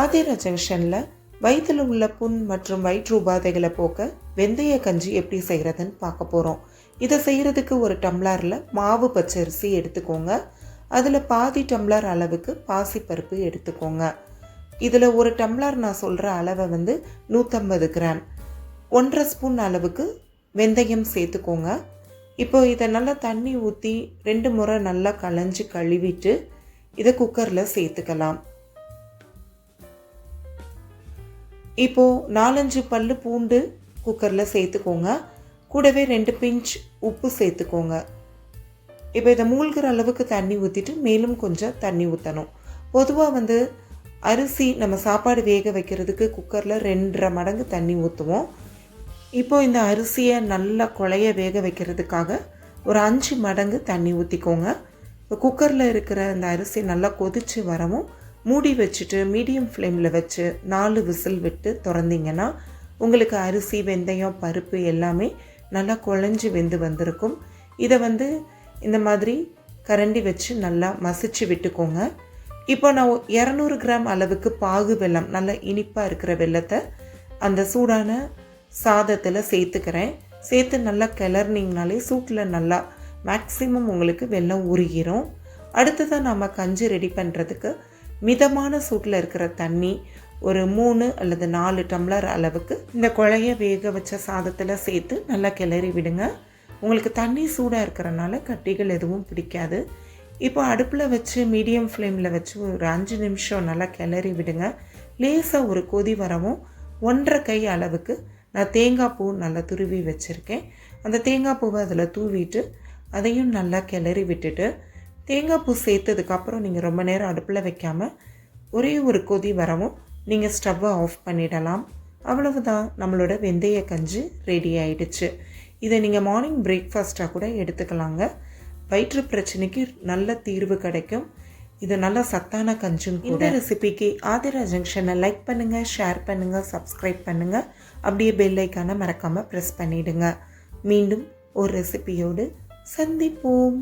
ஆதிரா ஜங்ஷனில் வயிற்றில் உள்ள புண் மற்றும் வயிற்று உபாதைகளை போக்க வெந்தய கஞ்சி எப்படி செய்கிறதுன்னு பார்க்க போகிறோம் இதை செய்கிறதுக்கு ஒரு டம்ளரில் மாவு பச்சரிசி எடுத்துக்கோங்க. அதில் பாதி டம்ளர் அளவுக்கு பாசிப்பருப்பு எடுத்துக்கோங்க. இதில் ஒரு டம்ளர் நான் சொல்கிற அளவை வந்து நூற்றம்பது கிராம். ஒன்றரை ஸ்பூன் அளவுக்கு வெந்தயம் சேர்த்துக்கோங்க. இப்போ இதை நல்லா தண்ணி ஊற்றி ரெண்டு முறை நல்லா களைஞ்சி கழுவிட்டு இதை குக்கரில் சேர்த்துக்கலாம். இப்போது நாலஞ்சு பல் பூண்டு குக்கரில் சேர்த்துக்கோங்க. கூடவே ரெண்டு பிஞ்ச் உப்பு சேர்த்துக்கோங்க. இப்போ இதை மூழ்கிற அளவுக்கு தண்ணி ஊற்றிட்டு மேலும் கொஞ்சம் தண்ணி ஊற்றணும் பொதுவாக வந்து அரிசி நம்ம சாப்பாடு வேக வைக்கிறதுக்கு குக்கரில் ரெண்டரை மடங்கு தண்ணி ஊற்றுவோம் இப்போ இந்த அரிசியை நல்லா குழைய வேக வைக்கிறதுக்காக ஒரு அஞ்சு மடங்கு தண்ணி ஊற்றிக்கோங்க இப்போ குக்கரில் இருக்கிற அந்த அரிசி நல்லா கொதித்து வரவும் மூடி வச்சுட்டு மீடியம் ஃப்ளேமில் வச்சு நாலு விசில் விட்டு திறந்தீங்கன்னா உங்களுக்கு அரிசி வெந்தயம் பருப்பு எல்லாமே நல்லா குழஞ்சி வெந்து வந்திருக்கும். இதை வந்து இந்த மாதிரி கரண்டி வச்சு நல்லா மசிச்சு விட்டுக்கோங்க. இப்போ நான் இரநூறு கிராம் அளவுக்கு பாகு வெல்லம் நல்லா இனிப்பாக இருக்கிற வெல்லத்தை அந்த சூடான சாதத்தில் சேர்த்துக்கிறேன். சேர்த்து நல்லா கிளறினீங்கனாலே சூட்டில் நல்லா மேக்ஸிமம் உங்களுக்கு வெள்ளம் உருகிரும். அடுத்ததாக நம்ம கஞ்சி ரெடி பண்ணுறதுக்கு மிதமான சூட்டில் இருக்கிற தண்ணி ஒரு மூணு அல்லது நாலு டம்ளர் அளவுக்கு இந்த குழைய வேக வச்ச சாதத்தில் சேர்த்து நல்லா கிளறி விடுங்க. உங்களுக்கு தண்ணி சூடாக இருக்கிறனால கட்டிகள் எதுவும் பிடிக்காது. இப்போ அடுப்பில் வச்சு மீடியம் ஃப்ளேமில் வச்சு ஒரு அஞ்சு நிமிஷம் நல்லா கிளறி விடுங்க. லேசாக ஒரு கொதி வரவும் ஒன்றரை கை அளவுக்கு நான் தேங்காய் பூ நல்லா துருவி வச்சுருக்கேன். அந்த தேங்காய் பூவை அதில் தூவிட்டு அதையும் நல்லா கிளறி விட்டுட்டு தேங்காய் பூ சேர்த்ததுக்கப்புறம் நீங்கள் ரொம்ப நேரம் அடுப்பில் வைக்காமல் ஒரே ஒரு கொதி வரவும் நீங்கள் ஸ்டவ்வை ஆஃப் பண்ணிடலாம். அவ்வளவுதான். நம்மளோட வெந்தய கஞ்சி ரெடி ஆயிடுச்சு. இதை நீங்கள் மார்னிங் பிரேக்ஃபாஸ்ட்டாக கூட எடுத்துக்கலாங்க. வயிற்று பிரச்சனைக்கு நல்ல தீர்வு கிடைக்கும். இது நல்ல சத்தான கஞ்சும் இந்த ரெசிபிக்கு ஆதிரா ஜங்ஷனை லைக் பண்ணுங்கள் ஷேர் பண்ணுங்கள் சப்ஸ்கிரைப் பண்ணுங்கள் அப்படியே பெல் ஐக்கானை மறக்காமல் ப்ரெஸ் பண்ணிவிடுங்க மீண்டும் ஒரு ரெசிபியோடு சந்திப்போம்.